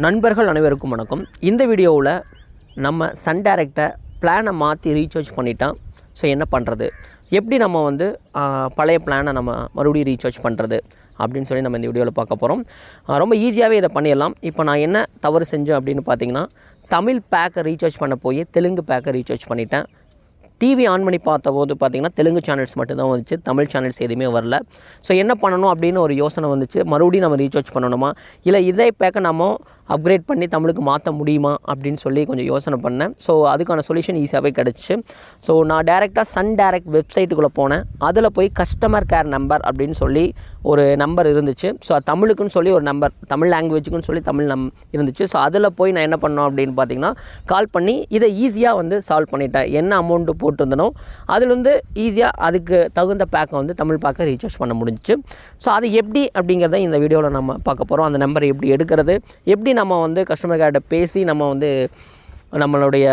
நண்பர்கள் அனைவருக்கும் வணக்கம். இந்த வீடியோவில் நம்ம சன் டேரக்டை பிளானை மாற்றி ரீசார்ஜ் பண்ணிட்டான் ஸோ என்ன பண்ணுறது எப்படி நம்ம வந்து பழைய பிளானை நம்ம மறுபடியும் ரீசார்ஜ் பண்ணுறது அப்படின்னு சொல்லி நம்ம இந்த வீடியோவில் பார்க்க போகிறோம் ரொம்ப ஈஸியாகவே இதை பண்ணிடலாம். இப்போ நான் என்ன தவறு செஞ்சேன் அப்படின்னு பார்த்தீங்கன்னா தமிழ் பேக்கை ரீசார்ஜ் பண்ண போய் தெலுங்கு பேக்கை ரீசார்ஜ் பண்ணிட்டேன். டிவி ஆன் பண்ணி பார்த்தபோது பார்த்தீங்கன்னா தெலுங்கு சேனல்ஸ் மட்டும்தான் வந்துச்சு. தமிழ் சேனல்ஸ் எதுவுமே வரல. ஸோ என்ன பண்ணணும் அப்படின்னு ஒரு யோசனை வந்துச்சு. மறுபடியும் நம்ம ரீசார்ஜ் பண்ணணுமா? இல்லை இதே பேக்கை நம்ம அப்கிரேட் பண்ணி தமிழுக்கு மாற்ற முடியுமா அப்படின்னு சொல்லி கொஞ்சம் யோசனை பண்ணேன். ஸோ அதுக்கான சொல்யூஷன் ஈஸியாகவே கிடச்சி. ஸோ நான் டேரெக்டாக சன் டேரக்ட் வெப்சைட்டுக்குள்ளே போனேன். அதில் போய் கஸ்டமர் கேர் நம்பர் அப்படின்னு சொல்லி ஒரு நம்பர் இருந்துச்சு. ஸோ தமிழுக்குன்னு சொல்லி ஒரு நம்பர் தமிழ் லாங்குவேஜுக்குன்னு சொல்லி தமிழ் நம் இருந்துச்சு. ஸோ அதில் போய் நான் என்ன பண்ணோம் அப்படின்னு பார்த்தீங்கன்னா கால் பண்ணி இதை ஈஸியாக வந்து சால்வ் பண்ணிட்டேன். என்ன அமௌண்ட்டு போட்டிருந்தனோ அதில் வந்து ஈஸியாக அதுக்கு தகுந்த பேக்கை வந்து தமிழ் பேக்கை ரீசார்ஜ் பண்ண முடிஞ்சுச்சு. ஸோ அது எப்படி அப்படிங்கிறத இந்த வீடியோவில் நம்ம பார்க்க போகிறோம் அந்த நம்பரை எப்படி எடுக்கிறது எப்படி நம்ம வந்து கஸ்டமர் கேர்ட்ட பேசி நம்ம வந்து நம்மளுடைய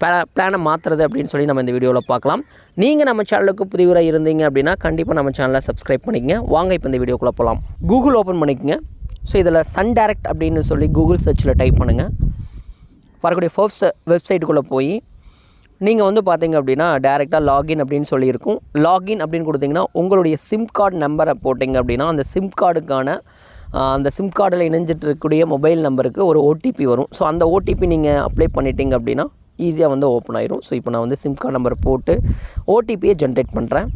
பிளானை மாற்றுறது அப்படின்னு சொல்லி நம்ம இந்த வீடியோவில் பார்க்கலாம். நீங்கள் நம்ம சேனலுக்கு புதிவராக இருந்தீங்க அப்படின்னா கண்டிப்பாக நம்ம சேனலை சப்ஸ்கிரைப் பண்ணிக்கங்க. வாங்க இப்போ இந்த வீடியோக்குள்ளே போகலாம் கூகுள் ஓப்பன் பண்ணிக்கங்க. ஸோ இதில் சன் டேரக்ட் அப்படின்னு சொல்லி கூகுள் சர்ச்சில் டைப் பண்ணுங்கள் வரக்கூடிய ஃபோர்ஸ் வெப்சைட்டுக்குள்ளே போய் நீங்கள் வந்து பார்த்தீங்க அப்படின்னா டேரெக்டாக லாகின் அப்படின்னு சொல்லியிருக்கும் லாகின் அப்படின்னு கொடுத்தீங்கன்னா உங்களுடைய சிம் கார்டு நம்பரை போட்டிங்க அப்படின்னா அந்த சிம் கார்டுக்கான அந்த சிம் கார்டில் இணைஞ்சிட்டு இருக்கக்கூடிய மொபைல் நம்பருக்கு ஒரு ஓடிபி வரும். ஸோ அந்த ஓடிபி நீங்கள் அப்ளை பண்ணிட்டீங்க அப்படின்னா ஈஸியாக வந்து ஓப்பன் ஆயிரும். ஸோ இப்போ நான் வந்து சிம் கார்டு நம்பர் போட்டு ஓடிபியை ஜென்ரேட் பண்ணுறேன்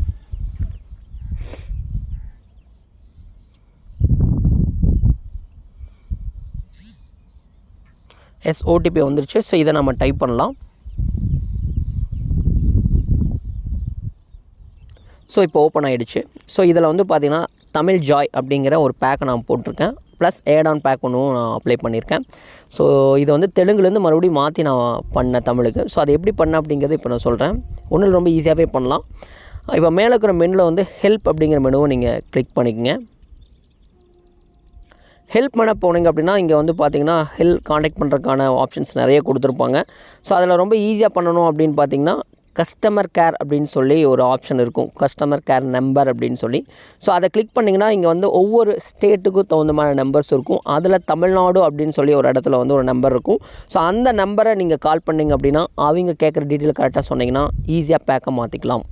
எஸ் ஓடிபி வந்துருச்சு. ஸோ இதை நம்ம டைப் பண்ணலாம். ஸோ இப்போ ஓப்பன் ஆகிடுச்சு ஸோ இதில் வந்து பார்த்திங்கன்னா தமிழ் ஜாய் அப்படிங்கிற ஒரு பேக்கை நான் போட்டிருக்கேன். ப்ளஸ் ஏட் ஆன் பேக் ஒன்றும் நான் அப்ளை பண்ணியிருக்கேன். ஸோ இதை வந்து தெலுங்குலேருந்து மறுபடியும் மாற்றி நான் பண்ணேன் தமிழுக்கு. ஸோ அதை எப்படி பண்ணேன் அப்படிங்கிறது இப்போ நான் சொல்கிறேன் ஒன்றில் ரொம்ப ஈஸியாகவே பண்ணலாம். இப்போ மேலே இருக்கிற மெனுவில் வந்து ஹெல்ப் அப்படிங்கிற மெனுவை நீங்கள் கிளிக் பண்ணிக்கங்க. ஹெல்ப் பண்ண போனீங்க அப்படின்னா இங்கே வந்து பார்த்தீங்கன்னா ஹெல்ப் காண்டாக்ட் பண்ணுறதுக்கான ஆப்ஷன்ஸ் நிறைய கொடுத்துருப்பாங்க. ஸோ அதில் ரொம்ப ஈஸியாக பண்ணணும் அப்படின்னு பார்த்தீங்கன்னா கஸ்டமர் கேர் அப்படின்னு சொல்லி ஒரு ஆப்ஷன் இருக்கும். கஸ்டமர் கேர் நம்பர் அப்படின்னு சொல்லி. ஸோ அதை கிளிக் பண்ணிங்கன்னா இங்கே வந்து ஒவ்வொரு ஸ்டேட்டுக்கும் தகுந்த மாதிரி நம்பர்ஸ் இருக்கும். அதில் தமிழ்நாடு அப்படின்னு சொல்லி ஒரு இடத்துல வந்து ஒரு நம்பர் இருக்கும். ஸோ அந்த நம்பரை நீங்கள் கால் பண்ணீங்க அப்படின்னா அவங்க கேட்குற டீட்டெயில் கரெக்டாக சொன்னிங்கன்னா ஈஸியாக பேக்கை மாற்றிக்கலாம்